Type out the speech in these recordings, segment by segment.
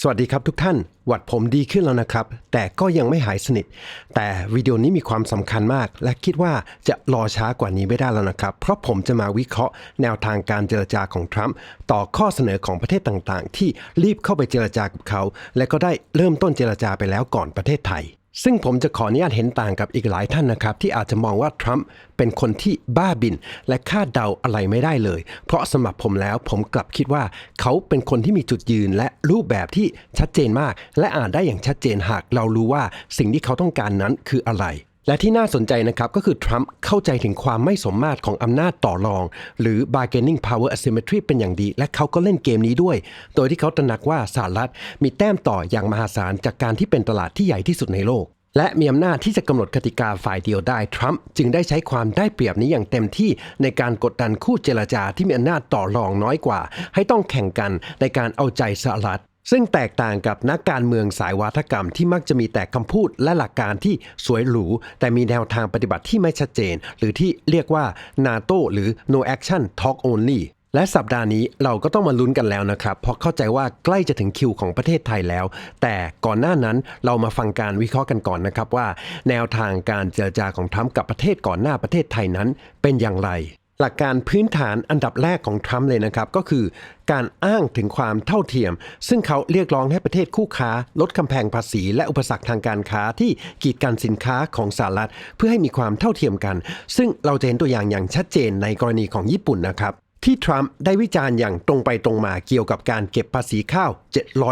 สวัสดีครับทุกท่าน หวัดผมดีขึ้นแล้วนะครับ แต่ก็ยังไม่หายสนิท แต่วิดีโอนี้มีความสำคัญมาก และคิดว่าจะรอช้ากว่านี้ไม่ได้แล้วนะครับ เพราะผมจะมาวิเคราะห์แนวทางการเจรจาของทรัมป์ต่อข้อเสนอของประเทศต่างๆ ที่รีบเข้าไปเจรจากับเขา และก็ได้เริ่มต้นเจรจาไปแล้วก่อนประเทศไทย ซึ่งผมจะขออนุญาตเห็นต่างกับอีกหลายท่านนะครับ ที่อาจจะมองว่าทรัมป์เป็นคนที่บ้าบิน และคาดเดาอะไรไม่ได้เลย เพราะสำหรับผมแล้วผมกลับคิดว่าเขาเป็นคนที่มีจุดยืนและรูปแบบที่ชัดเจนมาก และอ่านได้อย่างชัดเจนหากเรารู้ว่าสิ่งที่เขาต้องการนั้นคืออะไร และที่น่าสนใจนะครับก็คือทรัมป์เข้าใจถึงความไม่สมมาตรของอำนาจต่อรอง หรือ bargaining power asymmetry เป็นอย่างดี และเขาก็เล่นเกมนี้ด้วย โดยที่เขาตระหนักว่าสหรัฐมีแต้มต่ออย่างมหาศาลจากการที่เป็นตลาดที่ใหญ่ที่สุดในโลก และมีอำนาจที่จะกำหนดกติกาฝ่ายเดียวได้ ทรัมป์จึงได้ใช้ความได้เปรียบนี้อย่างเต็มที่ในการกดดันคู่เจรจาที่มีอำนาจต่อรองน้อยกว่า ให้ต้องแข่งกันในการเอาใจสหรัฐ ซึ่งแตกต่างกับนักการเมืองสายวาทกรรมที่มักจะมีแต่คำพูดและหลักการที่สวยหรู แต่มีแนวทางปฏิบัติที่ไม่ชัดเจน หรือที่เรียกว่า NATO หรือ no action talk only และสัปดาห์นี้เราก็ต้องมาลุ้นกันแล้วนะครับเพราะเข้าใจว่าใกล้จะถึงคิวของประเทศไทยแล้ว แต่ก่อนหน้านั้นเรามาฟังการวิเคราะห์กันก่อนนะครับว่า แนวทางการเจรจาของทรัมป์กับประเทศก่อนหน้าประเทศไทยนั้นเป็นอย่างไร หลักการพื้นฐานอันดับแรกของทรัมป์เลยนะครับ ก็คือการอ้างถึงความเท่าเทียม ซึ่งเขาเรียกร้องให้ประเทศคู่ค้า ลดกำแพงภาษี และอุปสรรคทางการค้าที่กีดกันสินค้าของสหรัฐ เพื่อให้มีความเท่าเทียมกัน ซึ่งเราจะเห็นตัวอย่างอย่างชัดเจนในกรณีของญี่ปุ่นนะครับ ที่ทรัมป์ได้วิจารณ์อย่างตรงไปตรงมาเกี่ยวกับการเก็บภาษีข้าว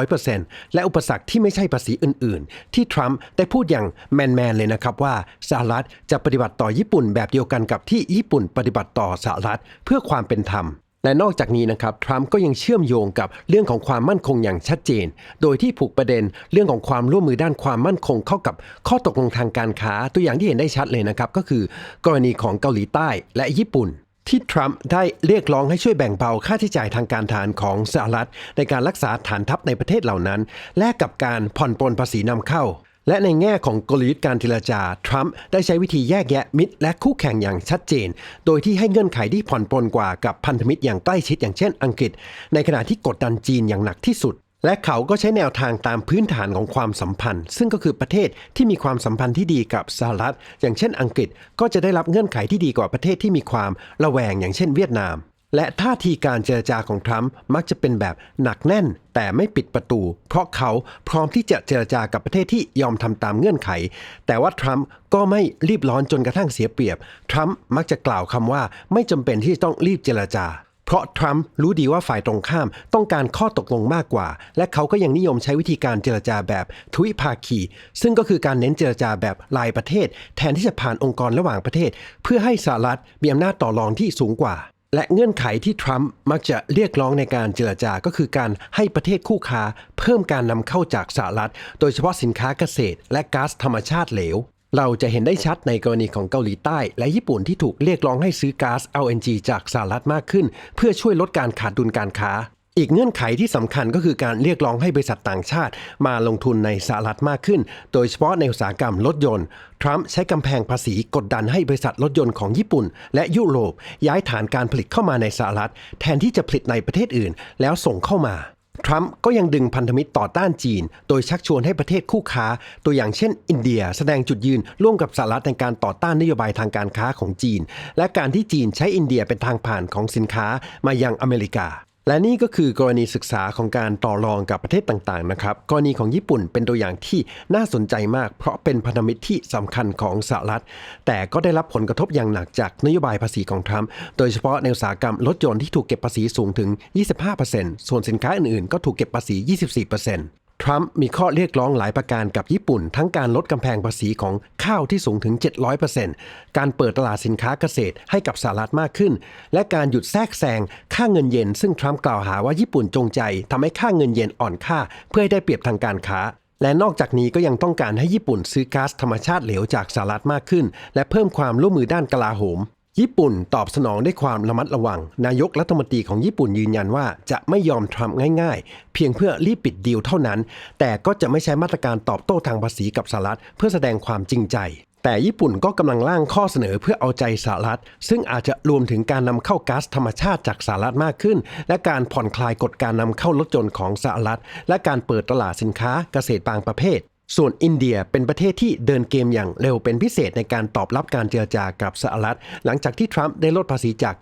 700%และอุปสรรคที่ไม่ใช่ภาษีอื่น ๆ ที่ทรัมป์ได้พูดอย่างแมน ๆ เลยนะครับว่าสหรัฐจะปฏิบัติต่อญี่ปุ่นแบบเดียวกันกับที่ญี่ปุ่นปฏิบัติต่อสหรัฐเพื่อความเป็นธรรมและนอกจากนี้นะครับทรัมป์ก็ยังเชื่อมโยงกับเรื่องของความมั่นคงอย่างชัดเจน โดยที่ผูกประเด็นเรื่องของความร่วมมือด้านความมั่นคงเข้ากับข้อตกลงทางการค้า ตัวอย่างที่เห็นได้ชัดเลยนะครับก็คือ กรณีของเกาหลีใต้และญี่ปุ่น ที่ทรัมป์ได้เรียกร้องให้ช่วยแบ่งเบาค่าใช้จ่ายทางการทหารของสหรัฐ ในการรักษาฐานทัพในประเทศเหล่านั้น แลกกับการผ่อนปลนภาษีนำเข้า และในแง่ของกลยุทธ์การเจรจา ทรัมป์ได้ใช้วิธีแยกแยะมิตร และคู่แข่งอย่างชัดเจน โดยที่ให้เงื่อนไขที่ผ่อนปลนกว่ากับพันธมิตรอย่างใกล้ชิดอย่างเช่นอังกฤษ ในขณะที่กดดันจีนอย่างหนักที่สุด และเขาก็ใช้แนวทางตามพื้นฐานของความสัมพันธ์ ซึ่งก็คือประเทศที่มีความสัมพันธ์ที่ดีกับสหรัฐ อย่างเช่นอังกฤษก็จะได้รับเงื่อนไขที่ดีกว่าประเทศที่มีความระแวงอย่างเช่นเวียดนาม และท่าทีการเจรจาของทรัมป์มักจะเป็นแบบหนักแน่น แต่ไม่ปิดประตู เพราะเขาพร้อมที่จะเจรจากับประเทศที่ยอมทำตามเงื่อนไข แต่ว่าทรัมป์ก็ไม่รีบร้อนจนกระทั่งเสียเปรียบทรัมป์มักจะกล่าวคำว่าไม่จำเป็นที่จะต้องรีบเจรจา ราะทรัมป์รู้ดีว่าฝ่ายตรงข้ามต้องการข้อตกลงมากกว่า และเขาก็ยังนิยมใช้วิธีการเจรจาแบบทวิภาคี ซึ่งก็คือการเน้นเจรจาแบบรายประเทศ แทนที่จะผ่านองค์กรระหว่างประเทศ เพื่อให้สหรัฐมีอำนาจต่อรองที่สูงกว่า และเงื่อนไขที่ทรัมป์มักจะเรียกร้องในการเจรจาก็คือการให้ประเทศคู่ค้า เพิ่มการนำเข้าจากสหรัฐ โดยเฉพาะสินค้าเกษตร และก๊าซธรรมชาติเหลว เราจะเห็นได้ชัดในกรณีของเกาหลีใต้ และญี่ปุ่นที่ถูกเรียกร้องให้ซื้อก๊าซ LNG จากสหรัฐมากขึ้น เพื่อช่วยลดการขาดดุลการค้า อีกเงื่อนไขที่สำคัญก็คือการเรียกร้องให้บริษัทต่างชาติ มาลงทุนในสหรัฐมากขึ้น โดยเฉพาะในอุตสาหกรรมรถยนต์ ทรัมป์ใช้กำแพงภาษีกดดันให้บริษัทรถยนต์ของญี่ปุ่น และยุโรปย้ายฐานการผลิตเข้ามาในสหรัฐ แทนที่จะผลิตในประเทศอื่น แล้วส่งเข้ามา ทรัมป์ก็ยังดึงพันธมิตรต่อต้านจีน โดยชักชวนให้ประเทศคู่ค้า ตัวอย่างเช่น อินเดีย แสดงจุดยืนร่วมกับสหรัฐในการต่อต้านนโยบายทางการค้าของจีน และการที่จีนใช้อินเดียเป็นทางผ่านของสินค้ามายังอเมริกา และนี่ก็คือกรณีศึกษาของการต่อรองกับประเทศต่างๆนะครับ กรณีของญี่ปุ่นเป็นตัวอย่างที่น่าสนใจมาก เพราะเป็นพันธมิตรที่สำคัญของสหรัฐ แต่ก็ได้รับผลกระทบอย่างหนักจากนโยบายภาษีของทรัมป์ โดยเฉพาะในอุตสาหกรรมรถยนต์ที่ถูกเก็บภาษีสูงถึง 25%ส่วนสินค้าอื่นๆ ก็ถูกเก็บภาษี 24% ทรัมป์มีข้อเรียกร้องหลายประการกับญี่ปุ่น ทั้งการลดกำแพงภาษีของข้าวที่สูงถึง 700%การเปิดตลาดสินค้าเกษตรให้กับสหรัฐมากขึ้น และการหยุดแทรกแซงค่าเงินเยน ซึ่งทรัมป์กล่าวหาว่าญี่ปุ่นจงใจทำให้ค่าเงินเยนอ่อนค่า เพื่อให้ได้เปรียบทางการค้า และนอกจากนี้ก็ยังต้องการให้ญี่ปุ่นซื้อก๊าซธรรมชาติเหลวจากสหรัฐมากขึ้น และเพิ่มความร่วมมือด้านกลาโหม ญี่ปุ่นตอบสนองด้วยความระมัดระวัง นายกรัฐมนตรีของญี่ปุ่นยืนยันว่าจะไม่ยอมทรัมป์ง่ายๆ เพียงเพื่อรีบปิดดีลเท่านั้น แต่ก็จะไม่ใช้มาตรการตอบโต้ทางภาษีกับสหรัฐเพื่อแสดงความจริงใจ แต่ญี่ปุ่นก็กำลังร่างข้อเสนอเพื่อเอาใจสหรัฐ ซึ่งอาจจะรวมถึงการนำเข้าก๊าซธรรมชาติจากสหรัฐมากขึ้น และการผ่อนคลายกฎการนำเข้ารถยนต์ของสหรัฐ และการเปิดตลาดสินค้าเกษตรบางประเภท ส่วนอินเดียเป็นประเทศที่เดินเกมอย่างเร็วเป็นพิเศษในการตอบรับการเจรจากับสหรัฐ หลังจากที่ทรัมป์ได้ลดภาษีจาก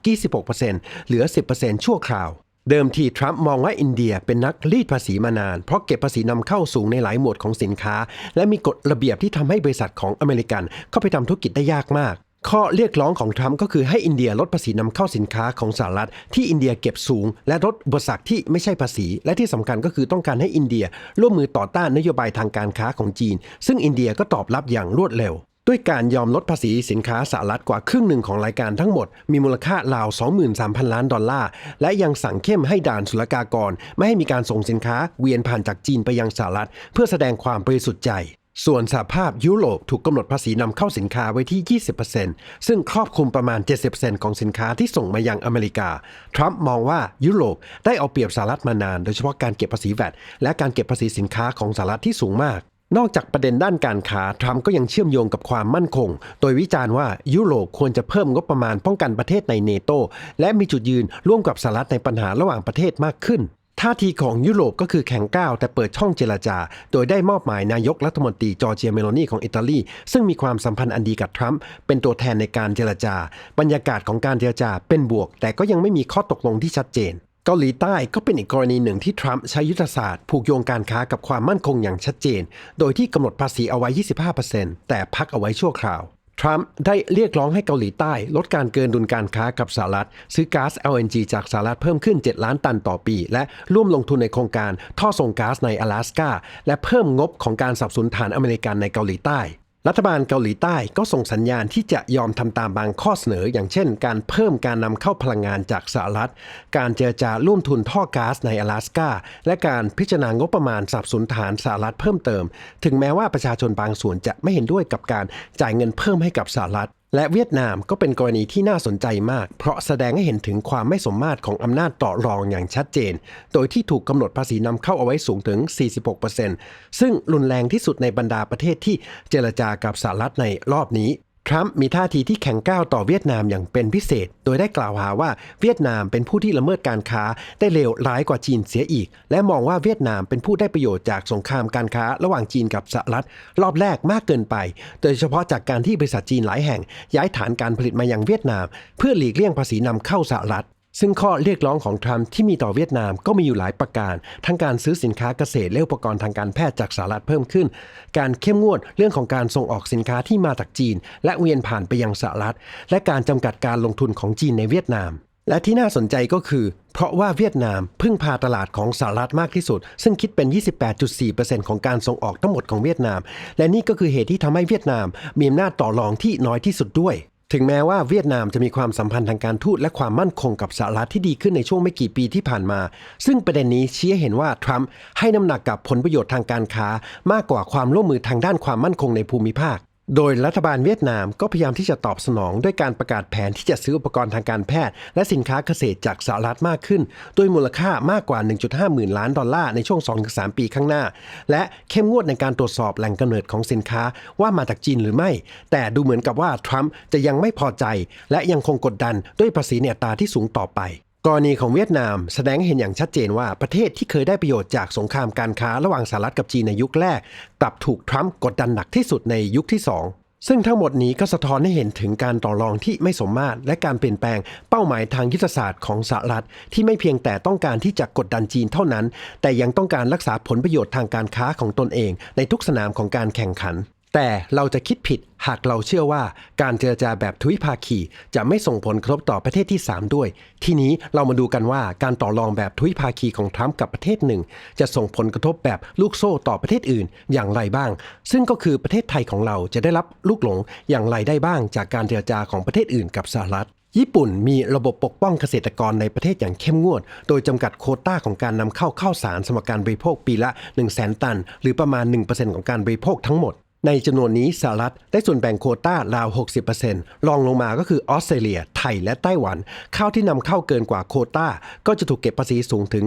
26%เหลือ 10%ชั่วคราวเดิมทีทรัมป์มองว่าอินเดียเป็นนักรีดภาษีมานาน เพราะเก็บภาษีนำเข้าสูงในหลายหมวดของสินค้า และมีกฎระเบียบที่ทำให้บริษัทของอเมริกันเข้าไปทำธุรกิจได้ยากมาก ข้อเรียกร้องของทรัมป์ก็คือให้อินเดียลดภาษีนำเข้าสินค้าของสหรัฐ ที่อินเดียเก็บสูง และลดอุปสรรคที่ไม่ใช่ภาษี และที่สำคัญก็คือต้องการให้อินเดียร่วมมือต่อต้านนโยบายทางการค้าของจีน ซึ่งอินเดียก็ตอบรับอย่างรวดเร็ว ด้วยการยอมลดภาษีสินค้าสหรัฐกว่าครึ่งหนึ่งของรายการทั้งหมด มีมูลค่าราว 23,000 ล้านดอลลาร์ และยังสั่งเข้มให้ด่านศุลกากร ไม่ให้มีการส่งสินค้าเวียนผ่านจากจีนไปยังสหรัฐ เพื่อแสดงความบริสุทธิ์ใจ ส่วนสหภาพยุโรปถูกกำหนดภาษีนำเข้าสินค้าไว้ที่ 20%ซึ่งครอบคลุมประมาณ 70%ของสินค้าที่ส่งมายังอเมริกา ทรัมป์มองว่ายุโรปได้เอาเปรียบสหรัฐมานาน โดยเฉพาะการเก็บภาษีแวดและการเก็บภาษีสินค้าของสหรัฐที่สูงมากนอกจากประเด็นด้านการค้า ทรัมป์ก็ยังเชื่อมโยงกับความมั่นคง โดยวิจารณ์ว่ายุโรปควรจะเพิ่มงบประมาณป้องกันประเทศในเนโตและมีจุดยืนร่วมกับสหรัฐในปัญหาระหว่างประเทศมากขึ้น ท่าทีของยุโรปก็คือแข็งก้าวแต่เปิดช่องเจรจา โดยได้มอบหมายนายกรัฐมนตรีจอร์เจียเมโลนีของอิตาลี ซึ่งมีความสัมพันธ์อันดีกับทรัมป์เป็นตัวแทนในการเจรจา บรรยากาศของการเจรจาเป็นบวก แต่ก็ยังไม่มีข้อตกลงที่ชัดเจนเกาหลีใต้ก็เป็นอีกกรณีหนึ่งที่ทรัมป์ใช้ยุทธศาสตร์ ผูกโยงการค้ากับความมั่นคงอย่างชัดเจน โดยที่กำหนดภาษีเอาไว้ 25%แต่พักเอาไว้ชั่วคราว ทรัมป์ได้เรียกร้องให้เกาหลีใต้ ลดการเกินดุลการค้ากับสหรัฐ ซื้อก๊าซ LNG จากสหรัฐเพิ่มขึ้น 7 ล้านตันต่อปี และร่วมลงทุนในโครงการท่อส่งก๊าซใน阿拉สกาและเพิ่มงบของการสับสนุนฐานอเมริกันในเกาหลีใต้ รัฐบาลเกาหลีใต้ก็ส่งสัญญาณที่จะยอมทำตามบางข้อเสนอ อย่างเช่น การเพิ่มการนำเข้าพลังงานจากสหรัฐ การเจรจาร่วมทุนท่อก๊าซใน阿拉สกาและการพิจารณางบประมาณสับสนฐานสหรัฐเพิ่มเติม ถึงแม้ว่าประชาชนบางส่วนจะไม่เห็นด้วยกับการจ่ายเงินเพิ่มให้กับสหรัฐ และเวียดนามก็เป็นกรณีที่น่าสนใจมาก เพราะแสดงให้เห็นถึงความไม่สมมาตรของอำนาจต่อรองอย่างชัดเจน โดยที่ถูกกำหนดภาษีนำเข้าเอาไว้สูงถึง 46%ซึ่งรุนแรงที่สุดในบรรดาประเทศที่เจรจากับสหรัฐในรอบนี้ ทรัมป์มีท่าทีที่แข็งก้าวต่อเวียดนามอย่างเป็นพิเศษ โดยได้กล่าวหาว่าเวียดนามเป็นผู้ที่ละเมิดการค้าได้เลวร้ายกว่าจีนเสียอีก และมองว่าเวียดนามเป็นผู้ได้ประโยชน์จากสงครามการค้าระหว่างจีนกับสหรัฐ รอบแรกมากเกินไป โดยเฉพาะจากการที่บริษัทจีนหลายแห่ง ย้ายฐานการผลิตมายังเวียดนาม เพื่อหลีกเลี่ยงภาษีนำเข้าสหรัฐ ซึ่งข้อเรียกร้องของทรัมป์ที่มีต่อเวียดนามก็มีอยู่หลายประการ ทั้งการซื้อสินค้าเกษตรและอุปกรณ์ทางการแพทย์จากสหรัฐเพิ่มขึ้น การเข้มงวดเรื่องของการส่งออกสินค้าที่มาจากจีน และเวียนผ่านไปยังสหรัฐ และการจำกัดการลงทุนของจีนในเวียดนาม และที่น่าสนใจก็คือ เพราะว่าเวียดนามพึ่งพาตลาดของสหรัฐมากที่สุด ซึ่งคิดเป็น 28.4%ของการส่งออกทั้งหมดของเวียดนาม และนี่ก็คือเหตุที่ทำให้เวียดนามมีอำนาจต่อรองที่น้อยที่สุดด้วย ถึงแม้ว่าเวียดนามจะมีความสัมพันธ์ทางการทูตและความมั่นคงกับสหรัฐที่ดีขึ้นในช่วงไม่กี่ปีที่ผ่านมา ซึ่งประเด็นนี้ชี้เห็นว่าทรัมป์ให้น้ำหนักกับผลประโยชน์ทางการค้ามากกว่าความร่วมมือทางด้านความมั่นคงในภูมิภาค โดยรัฐบาลเวียดนามก็พยายามที่จะตอบสนองด้วยการประกาศแผนที่จะซื้ออุปกรณ์ทางการแพทย์ และสินค้าเกษตรจากสหรัฐมากขึ้น โดยมูลค่ามากกว่า 1.5 หมื่นล้านดอลลาร์ในช่วง 2-3 ปีข้างหน้า และเข้มงวดในการตรวจสอบแหล่งกำเนิดของสินค้าว่ามาจากจีนหรือไม่ แต่ดูเหมือนกับว่าทรัมป์จะยังไม่พอใจ และยังคงกดดันด้วยภาษีในตาที่สูงต่อไป กรณีของเวียดนามแสดงเห็นอย่างชัดเจนว่าประเทศที่เคยได้ประโยชน์จากสงครามการค้าระหว่างสหรัฐกับจีนในยุคแรก กลับถูกทรัมป์กดดันหนักที่สุดในยุคที่ 2 ซึ่งทั้งหมดนี้ก็สะท้อนให้เห็นถึงการต่อรองที่ไม่สมมาตร และการเปลี่ยนแปลงเป้าหมายทางยุทธศาสตร์ของสหรัฐ ที่ไม่เพียงแต่ต้องการที่จะกดดันจีนเท่านั้น แต่ยังต้องการรักษาผลประโยชน์ทางการค้าของตนเอง ในทุกสนามของการแข่งขัน แต่เราจะคิดผิดหากเราเชื่อว่าการเจรจาแบบทวิภาคี จะไม่ส่งผลกระทบต่อประเทศที่ 3 ด้วย ทีนี้เรามาดูกันว่าการต่อรองแบบทวิภาคีของทรัมป์กับประเทศหนึ่ง จะส่งผลกระทบแบบลูกโซ่ต่อประเทศอื่นอย่างไรบ้าง ซึ่งก็คือประเทศไทยของเราจะได้รับลูกหลงอย่างไรได้บ้าง จากการเจรจาของประเทศอื่นกับสหรัฐญี่ปุ่นมีระบบปกป้องเกษตรกรในประเทศอย่างเข้มงวด โดยจำกัดโคต้าของการนำเข้าข้าวสารสำหรับการบริโภคปีละ 1 0 0 0 0แตัน หรือประมาณ 1%ของการบริโภคทั้งหมด ในจำนวนนี้สหรัฐได้ส่วนแบ่งโคต้าราว 60%รองลงมาก็คือออสเตรเลีย ไทยและไต้หวัน ข้าวที่นำเข้าเกินกว่าโคต้า ก็จะถูกเก็บภาษีสูงถึง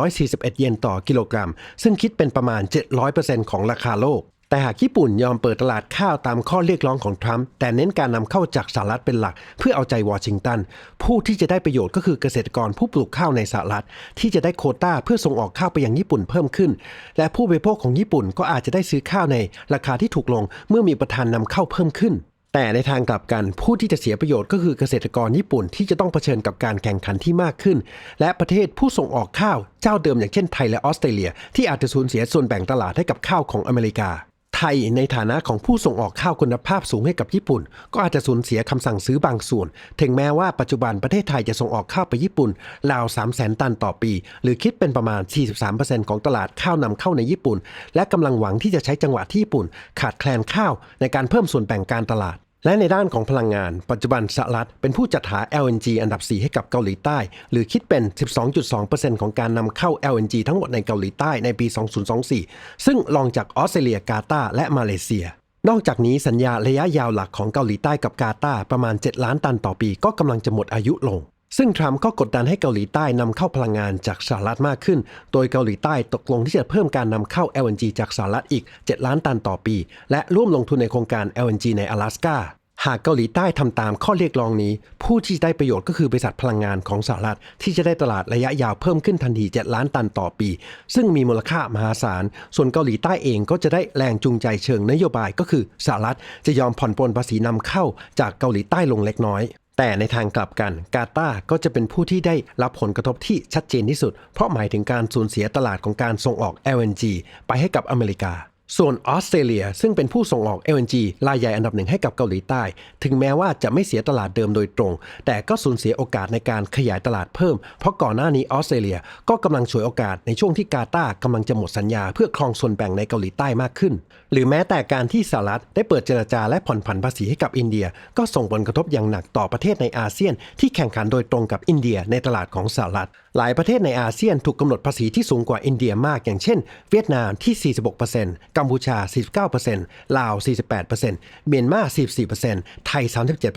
341 เยนต่อกิโลกรัม ซึ่งคิดเป็นประมาณ 700%ของราคาโลก แต่หากญี่ปุ่นยอมเปิดตลาดข้าวตามข้อเรียกร้องของทรัมป์แต่เน้นการนำเข้าจากสหรัฐเป็นหลัก เพื่อเอาใจวอชิงตัน ผู้ที่จะได้ประโยชน์ก็คือเกษตรกรผู้ปลูกข้าวในสหรัฐ ที่จะได้โคต้าเพื่อส่งออกข้าวไปยังญี่ปุ่นเพิ่มขึ้น และผู้บริโภคของญี่ปุ่นก็อาจจะได้ซื้อข้าวในราคาที่ถูกลง เมื่อมีประธานนำเข้าเพิ่มขึ้นแต่ในทางกลับกันผู้ที่จะเสียประโยชน์ก็คือเกษตรกรญี่ปุ่นที่จะต้องเผชิญกับการแข่งขันที่มากขึ้น และประเทศผู้ส่งออกข้าวเจ้าเดิมอย่างเช่นไทยและออสเตรเลีย ที่อาจจะสูญเสียส่วนแบ่งตลาดให้กับข้าวของอเมริกา ไทยในฐานะของผู้ส่งออกข้าวคุณภาพสูงให้กับญี่ปุ่น ก็อาจจะสูญเสียคำสั่งซื้อบางส่วน ถึงแม้ว่าปัจจุบันประเทศไทยจะส่งออกข้าวไปญี่ปุ่นราว 3 0 0แสนตันต่อปี หรือคิดเป็นประมาณ 43%ของตลาดข้าวนำเข้าในญี่ปุ่น และกำลังหวังที่จะใช้จังหวะที่ญี่ปุ่น ขาดแคลนข้าวในการเพิ่มส่วนแบ่งการตลาด และในด้านของพลังงาน ปัจจุบันสหรัฐเป็นผู้จัดหา LNG อันดับ 4 ให้กับเกาหลีใต้ หรือคิดเป็น 12.2%ของการนำเข้า LNG ทั้งหมดในเกาหลีใต้ในปี 2024 ซึ่งรองจากออสเตรเลียกาตาร์และมาเลเซีย นอกจากนี้สัญญาระยะยาวหลักของเกาหลีใต้กับกาตาร์ประมาณ 7 ล้านตันต่อปีก็กำลังจะหมดอายุลง ซึ่งทรัมป์ก็กดดันให้เกาหลีใต้นำเข้าพลังงานจากสหรัฐมากขึ้น โดยเกาหลีใต้ตกลงที่จะเพิ่มการนำเข้า LNG จากสหรัฐอีก 7 ล้านตันต่อปี และร่วมลงทุนในโครงการ LNG ใน阿拉斯กา หากเกาหลีใต้ทำตามข้อเรียกร้องนี้ ผู้ที่จะได้ประโยชน์ก็คือบริษัทพลังงานของสหรัฐ ที่จะได้ตลาดระยะยาวเพิ่มขึ้นทันที 7 ล้านตันต่อปี ซึ่งมีมูลค่ามหาศาล ส่วนเกาหลีใต้เองก็จะได้แรงจูงใจเชิงนโยบายก็คือสหรัฐจะยอมผ่อนปลนภาษีนำเข้าจากเกาหลีใต้ลงเล็กน้อย แต่ในทางกลับกันกาตาก็จะเป็นผู้ที่ได้รับผลกระทบที่ชัดเจนที่สุด เพราะหมายถึงการสูญเสียตลาดของการส่งออก LNG ไปให้กับอเมริกา ส่วนออสเตรเลียซึ่งเป็นผู้ส่งออก LNG รายใหญ่อันดับหนึ่งให้กับเกาหลีใต้ ถึงแม้ว่าจะไม่เสียตลาดเดิมโดยตรง แต่ก็สูญเสียโอกาสในการขยายตลาดเพิ่ม เพราะก่อนหน้านี้ออสเตรเลียก็กำลังฉวยโอกาสในช่วงที่กาตาร์กำลังจะหมดสัญญาเพื่อครองส่วนแบ่งในเกาหลีใต้มากขึ้น หรือแม้แต่การที่สหรัฐได้เปิดเจรจาและผ่อนผันภาษีให้กับอินเดีย ก็ส่งผลกระทบอย่างหนักต่อประเทศในอาเซียน ที่แข่งขันโดยตรงกับอินเดียในตลาดของสหรัฐ หลายประเทศในอาเซียนถูกกำหนดภาษีที่สูงกว่าอินเดียมากอย่างเช่น เวียดนามที่ 46%กัมพูชา 49%ลาว 48%เมียนมา44%ไทย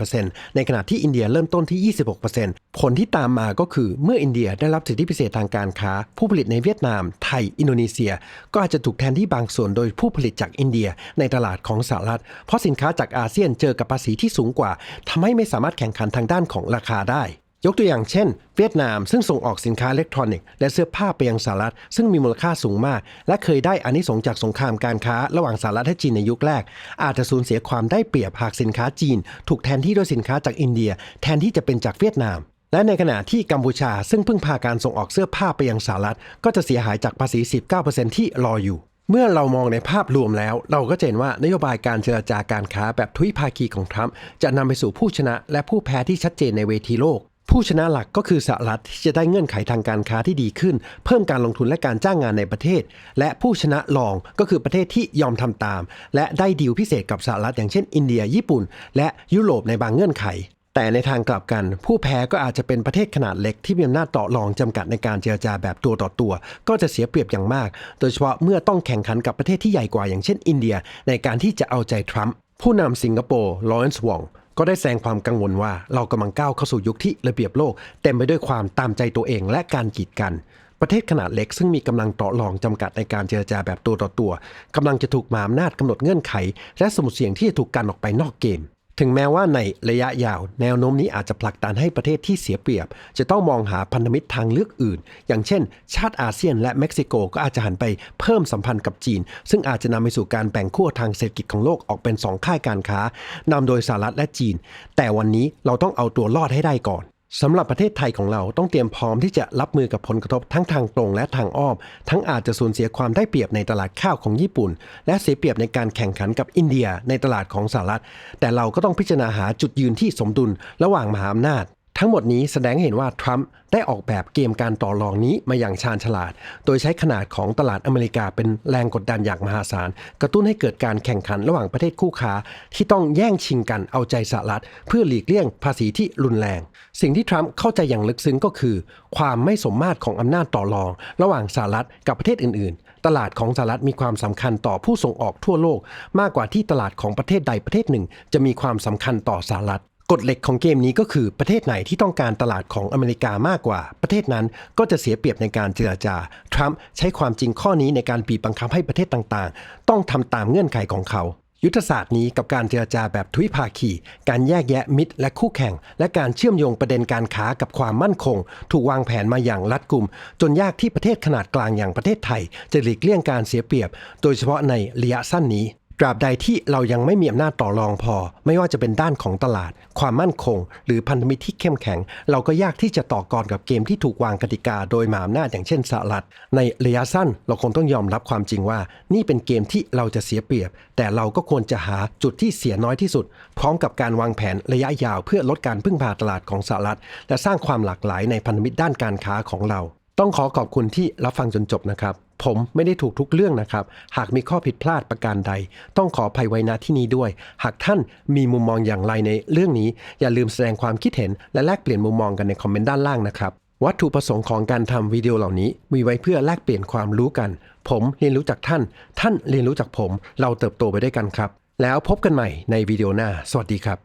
37%ในขณะที่อินเดียเริ่มต้นที่ 26%ผลที่ตามมาก็คือเมื่ออินเดียได้รับสิทธิพิเศษทางการค้า ผู้ผลิตในเวียดนาม ไทย อินโดนีเซีย ก็อาจจะถูกแทนที่บางส่วนโดยผู้ผลิตจากอินเดียในตลาดของสหรัฐ เพราะสินค้าจากอาเซียนเจอกับภาษีที่สูงกว่าทำให้ไม่สามารถแข่งขันทางด้านของราคาได้ ยกตัวอย่างเช่น เวียดนามซึ่งส่งออกสินค้าอิเล็กทรอนิกส์และเสื้อผ้าไปยังสหรัฐ ซึ่งมีมูลค่าสูงมาก และเคยได้อานิสงจากสงครามการค้า ระหว่างสหรัฐและจีนในยุคแรก อาจจะสูญเสียความได้เปรียบหากสินค้าจีน ถูกแทนที่ด้วยสินค้าจากอินเดีย แทนที่จะเป็นจากเวียดนามและในขณะที่กัมพูชาซึ่งพึ่งพาการส่งออกเสื้อผ้าไปยังสหรัฐ ก็จะเสียหายจากภาษี 19%ที่รออยู่ เมื่อเรามองในภาพรวมแล้ว เราก็จะเห็นว่านโยบายการเจรจาการค้าแบบทวิภาคีของทรัมป์จะนำไปสู่ผู้ชนะและผู้แพ้ที่ชัดเจนในเวทีโลก ผู้ชนะหลักก็คือสหรัฐที่จะได้เงื่อนไขทางการค้าที่ดีขึ้น เพิ่มการลงทุนและการจ้างงานในประเทศ และผู้ชนะรองก็คือประเทศที่ยอมทำตาม และได้ดีลพิเศษกับสหรัฐอย่างเช่น อินเดีย ญี่ปุ่น และยุโรปในบางเงื่อนไขแต่ในทางกลับกัน ผู้แพ้ก็อาจจะเป็นประเทศขนาดเล็กที่มีอำนาจต่อรองจำกัดในการเจรจาแบบตัวต่อตัว ก็จะเสียเปรียบอย่างมาก โดยเฉพาะเมื่อต้องแข่งขันกับประเทศที่ใหญ่กว่าอย่างเช่น อินเดีย ในการที่จะเอาใจทรัมป์ผู้นำสิงคโปร์ลอเรนซ์วอง ก็ได้แสดงความกังวลว่าเรากำลังก้าวเข้าสู่ยุคที่ระเบียบโลก เต็มไปด้วยความตามใจตัวเองและการกีดกันประเทศขนาดเล็กซึ่งมีกำลังต่อรองจำกัดในการเจรจาแบบตัวต่อตัวกำลังจะถูกมหาอำนาจกำหนดเงื่อนไข และสมุดเสียงที่จะถูกกันออกไปนอกเกม ถึงแม้ว่าในระยะยาว แนวโน้มนี้อาจจะผลักดันให้ประเทศที่เสียเปรียบ จะต้องมองหาพันธมิตรทางเลือกอื่น อย่างเช่น ชาติอาเซียนและเม็กซิโกก็อาจจะหันไปเพิ่มสัมพันธ์กับจีน ซึ่งอาจจะนำไปสู่การแบ่งขั้วทางเศรษฐกิจของโลกออกเป็นสองค่ายการค้านำโดยสหรัฐและจีน แต่วันนี้เราต้องเอาตัวรอดให้ได้ก่อน สำหรับประเทศไทยของเราต้องเตรียมพร้อมที่จะรับมือกับผลกระทบทั้งทางตรงและทางอ้อม ทั้งอาจจะสูญเสียความได้เปรียบในตลาดข้าวของญี่ปุ่น และเสียเปรียบในการแข่งขันกับอินเดียในตลาดของสหรัฐ แต่เราก็ต้องพิจารณาหาจุดยืนที่สมดุลระหว่างมหาอำนาจ ทั้งหมดนี้แสดงเห็นว่าทรัมป์ได้ออกแบบเกมการต่อรองนี้มาอย่างชาญฉลาด โดยใช้ขนาดของตลาดอเมริกาเป็นแรงกดดันอย่างมหาศาล กระตุ้นให้เกิดการแข่งขันระหว่างประเทศคู่ค้า ที่ต้องแย่งชิงกันเอาใจสหรัฐ เพื่อหลีกเลี่ยงภาษีที่รุนแรง สิ่งที่ทรัมป์เข้าใจอย่างลึกซึ้งก็คือ ความไม่สมมาตรของอำนาจต่อรอง ระหว่างสหรัฐกับประเทศอื่น ๆ ตลาดของสหรัฐมีความสำคัญต่อผู้ส่งออกทั่วโลก มากกว่าที่ตลาดของประเทศใดประเทศหนึ่ง จะมีความสำคัญต่อสหรัฐ กฎเหล็กของเกมนี้ก็คือประเทศไหนที่ต้องการตลาดของอเมริกามากกว่า ประเทศนั้นก็จะเสียเปรียบในการเจรจา ทรัมป์ใช้ความจริงข้อนี้ในการบีบบังคับให้ประเทศต่างๆ ต้องทำตามเงื่อนไขของเขา ยุทธศาสตร์นี้กับการเจรจาแบบทวิภาคี การแยกแยะมิตรและคู่แข่ง และการเชื่อมโยงประเด็นการค้ากับความมั่นคง ถูกวางแผนมาอย่างรัดกุม จนยากที่ประเทศขนาดกลางอย่างประเทศไทย จะหลีกเลี่ยงการเสียเปรียบ โดยเฉพาะในระยะสั้นนี้ ตราบใดที่เรายังไม่มีอำนาจต่อรองพอ ไม่ว่าจะเป็นด้านของตลาด ความมั่นคง หรือพันธมิตรที่เข้มแข็ง เราก็ยากที่จะต่อกรกับเกมที่ถูกวางกติกาโดยมหาอำนาจอย่างเช่นสหรัฐ ในระยะสั้นเราคงต้องยอมรับความจริงว่า นี่เป็นเกมที่เราจะเสียเปรียบ แต่เราก็ควรจะหาจุดที่เสียน้อยที่สุด พร้อมกับการวางแผนระยะยาวเพื่อลดการพึ่งพาตลาดของสหรัฐ และสร้างความหลากหลายในพันธมิตรด้านการค้าของเรา ต้องขอขอบคุณที่รับฟังจนจบนะครับ ผมไม่ได้ถูกทุกเรื่องนะครับ หากมีข้อผิดพลาดประการใด ต้องขออภัยไว้ณที่นี้ด้วย หากท่านมีมุมมองอย่างไรในเรื่องนี้ อย่าลืมแสดงความคิดเห็น และแลกเปลี่ยนมุมมองกันในคอมเมนต์ด้านล่างนะครับ วัตถุประสงค์ของการทำวิดีโอเหล่านี้ มีไว้เพื่อแลกเปลี่ยนความรู้กัน ผมเรียนรู้จากท่าน ท่านเรียนรู้จากผม เราเติบโตไปด้วยกันครับ แล้วพบกันใหม่ในวิดีโอหน้า สวัสดีครับ